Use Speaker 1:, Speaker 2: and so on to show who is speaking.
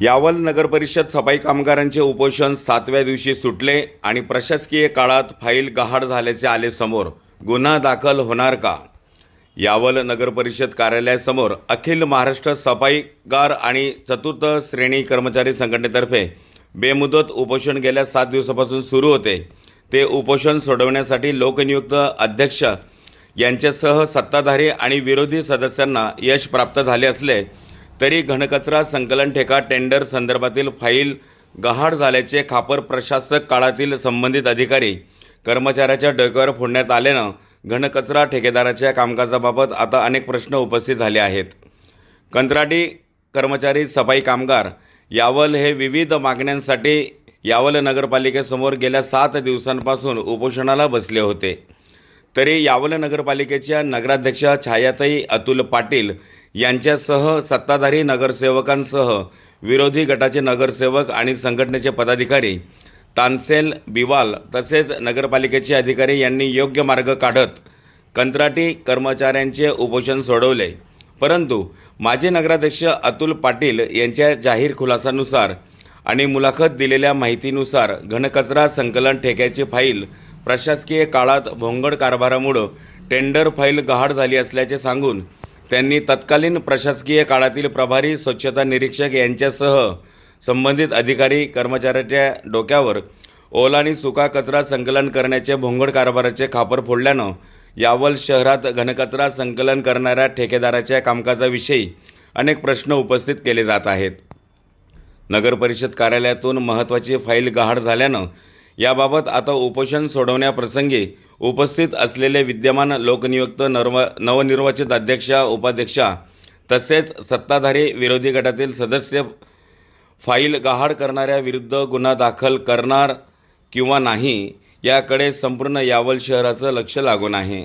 Speaker 1: यावल नगरपरिषद सफाई कामगारांचे उपोषण सातव्या दिवशी सुटले आणि प्रशासकीय काळात फाईल गहाड झाल्याचे आले समोर गुन्हा दाखल होणार का? यावल नगरपरिषद कार्यालयासमोर अखिल महाराष्ट्र सफाईगार आणि चतुर्थ श्रेणी कर्मचारी संघटनेतर्फे बेमुदत उपोषण गेल्या सात दिवसापासून सुरू होते. ते उपोषण सोडवण्यासाठी लोकनियुक्त अध्यक्ष यांच्यासह सत्ताधारी आणि विरोधी सदस्यांना यश प्राप्त झाले असले तरी घनकचरा संकलन ठेका टेंडर संदर्भातील फाईल गहाड झाल्याचे खापर प्रशासक काळातील संबंधित अधिकारी कर्मचाऱ्याच्या डोक्यावर फोडण्यात आल्यानं घनकचरा ठेकेदाराच्या कामकाजाबाबत आता अनेक प्रश्न उपस्थित झाले आहेत. कंत्राटी कर्मचारी सफाई कामगार यावल हे विविध मागण्यांसाठी यावल नगरपालिकेसमोर गेल्या सात दिवसांपासून उपोषणाला बसले होते. तरी यावल नगरपालिकेच्या नगराध्यक्षा छायाताई अतुल पाटील यांच्यासह सत्ताधारी नगरसेवकांसह विरोधी गटाचे नगरसेवक आणि संघटनेचे पदाधिकारी तानसेल बिवाल तसेच नगरपालिकेचे अधिकारी यांनी योग्य मार्ग काढत कंत्राटी कर्मचाऱ्यांचे उपोषण सोडवले. परंतु माजी नगराध्यक्ष अतुल पाटील यांच्या जाहीर खुलासानुसार आणि मुलाखत दिलेल्या माहितीनुसार घनकचरा संकलन ठेक्याची फाईल प्रशासकीय काळात भोंगड कारभारामुळं टेंडर फाईल गहाड झाली असल्याचे सांगून त्यांनी तत्कालीन प्रशासकीय काळातील प्रभारी स्वच्छता निरीक्षक यांच्यासह संबंधित अधिकारी कर्मचाऱ्याच्या डोक्यावर ओला आणि सुका कचरा संकलन करण्याचे भोंगड कारभाराचे खापर फोडल्यानं यावल शहरात घनकचरा संकलन करणाऱ्या ठेकेदाराच्या कामकाजाविषयी अनेक प्रश्न उपस्थित केले जात आहेत. नगरपरिषद कार्यालयातून महत्त्वाची फाईल गहाड झाल्यानं याबाबत आता उपोषण सोडवण्याप्रसंगी उपस्थित असलेले विद्यमान लोकनियुक्त नर्व नवनिर्वाचित अध्यक्षा उपाध्यक्षा तसेच सत्ताधारी विरोधी गटातील सदस्य फाईल गहाड करणाऱ्या विरुद्ध गुन्हा दाखल करणार किंवा नाही याकडे संपूर्ण यावल शहराचं लक्ष लागून आहे.